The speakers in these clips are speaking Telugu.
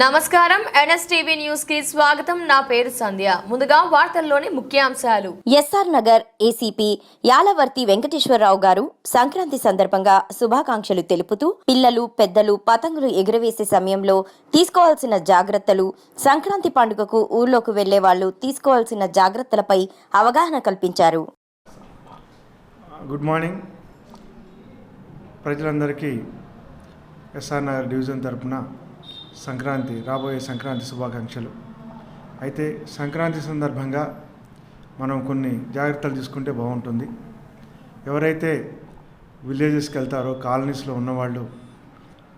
నమస్కారం. ఎన్ఎస్టీవీ న్యూస్కి స్వాగతం. నా పేరు సంధ్య. ముందుగా వార్తల్లోని ముఖ్యాంశాలు. S R Nagar ACP Yalavarthi Venkateswara Rao గారు సంక్రాంతి సందర్భంగా శుభాకాంక్షలు తెలుపుతూ పిల్లలు పెద్దలు పతంగులు ఎగురవేసే సమయంలో తీసుకోవాల్సిన జాగ్రత్తలు సంక్రాంతి పండుగకు ఊర్లోకి వెళ్ళే వాళ్ళు తీసుకోవాల్సిన జాగ్రత్తలపై అవగాహన కల్పించారు. Good morning. ప్రజలందరికీ ఎస్ఆర్ నగర్ డివిజన్ తరపున సంక్రాంతి రాబోయే సంక్రాంతి శుభాకాంక్షలు. అయితే సంక్రాంతి సందర్భంగా మనం కొన్ని జాగ్రత్తలు తీసుకుంటే బాగుంటుంది. ఎవరైతే విలేజెస్కి వెళ్తారో కాలనీస్లో ఉన్నవాళ్ళు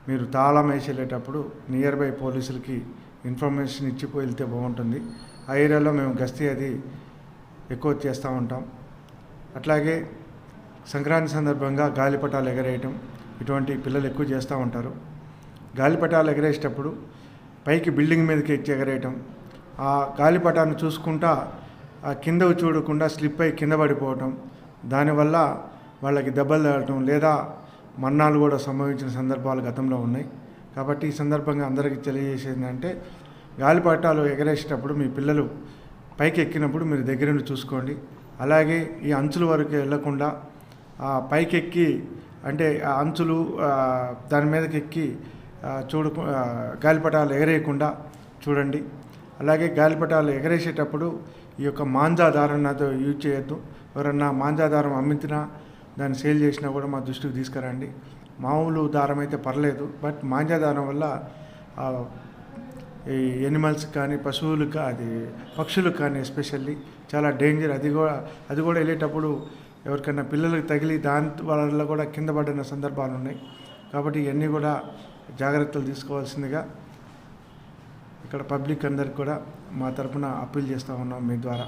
మీరు తాళం వేసేటప్పుడు నియర్ బై పోలీసులకి ఇన్ఫర్మేషన్ ఇచ్చిపో వెళ్తే బాగుంటుంది. ఆ ఏరియాలో మేము గస్తీ అది ఎక్కువ చేస్తూ ఉంటాం. అట్లాగే సంక్రాంతి సందర్భంగా గాలిపటాలు ఎగరేయటం ఇటువంటి పిల్లలు ఎక్కువ చేస్తూ ఉంటారు. గాలిపటాలు ఎగరేసేటప్పుడు పైకి బిల్డింగ్ మీదకి ఎక్కి ఎగరేయటం. ఆ గాలిపటాన్ని చూసుకుంటా ఆ కిందకు చూడకుండా స్లిప్ అయి కింద పడిపోవటం. దానివల్ల వాళ్ళకి దెబ్బలు తగలటం లేదా మరణాలు కూడా సంభవించిన సందర్భాలు గతంలో ఉన్నాయి. కాబట్టి ఈ సందర్భంగా అందరికీ తెలియజేసేది అంటే గాలిపటాలు ఎగరేసేటప్పుడు మీ పిల్లలు పైకి ఎక్కినప్పుడు మీరు దగ్గరుండి చూసుకోండి. అలాగే ఈ అంచుల వరకు వెళ్ళకుండా ఆ పైకి ఎక్కి అంటే ఆ అంచులు దాని మీదకి ఎక్కి చూడు గాలిపటాలు ఎగరేయకుండా చూడండి. అలాగే గాలిపటాలు ఎగరేసేటప్పుడు ఈ యొక్క మాంజా దారం నాతో యూజ్ చేయొద్దు. ఎవరన్నా మాంజా దారం అమ్మించినా దాన్ని సేల్ చేసినా కూడా మా దృష్టికి తీసుకురండి. మామూలు దారం అయితే పర్లేదు బట్ మాంజా దారం వల్ల ఈ ఎనిమల్స్ కానీ పశువులకు అది పక్షులకు కానీ ఎస్పెషల్లీ చాలా డేంజర్. అది కూడా అది కూడా వెళ్ళేటప్పుడు ఎవరికైనా పిల్లలకు తగిలి దాని వల్ల కూడా కింద పడిన సందర్భాలు ఉన్నాయి. కాబట్టి ఇవన్నీ కూడా జాగ్రత్తలు తీసుకోవాల్సిందిగా ఇక్కడ పబ్లిక్ అందరికి కూడా మా తరపున అప్పీల్ చేస్తూ ఉన్నాం మీ ద్వారా.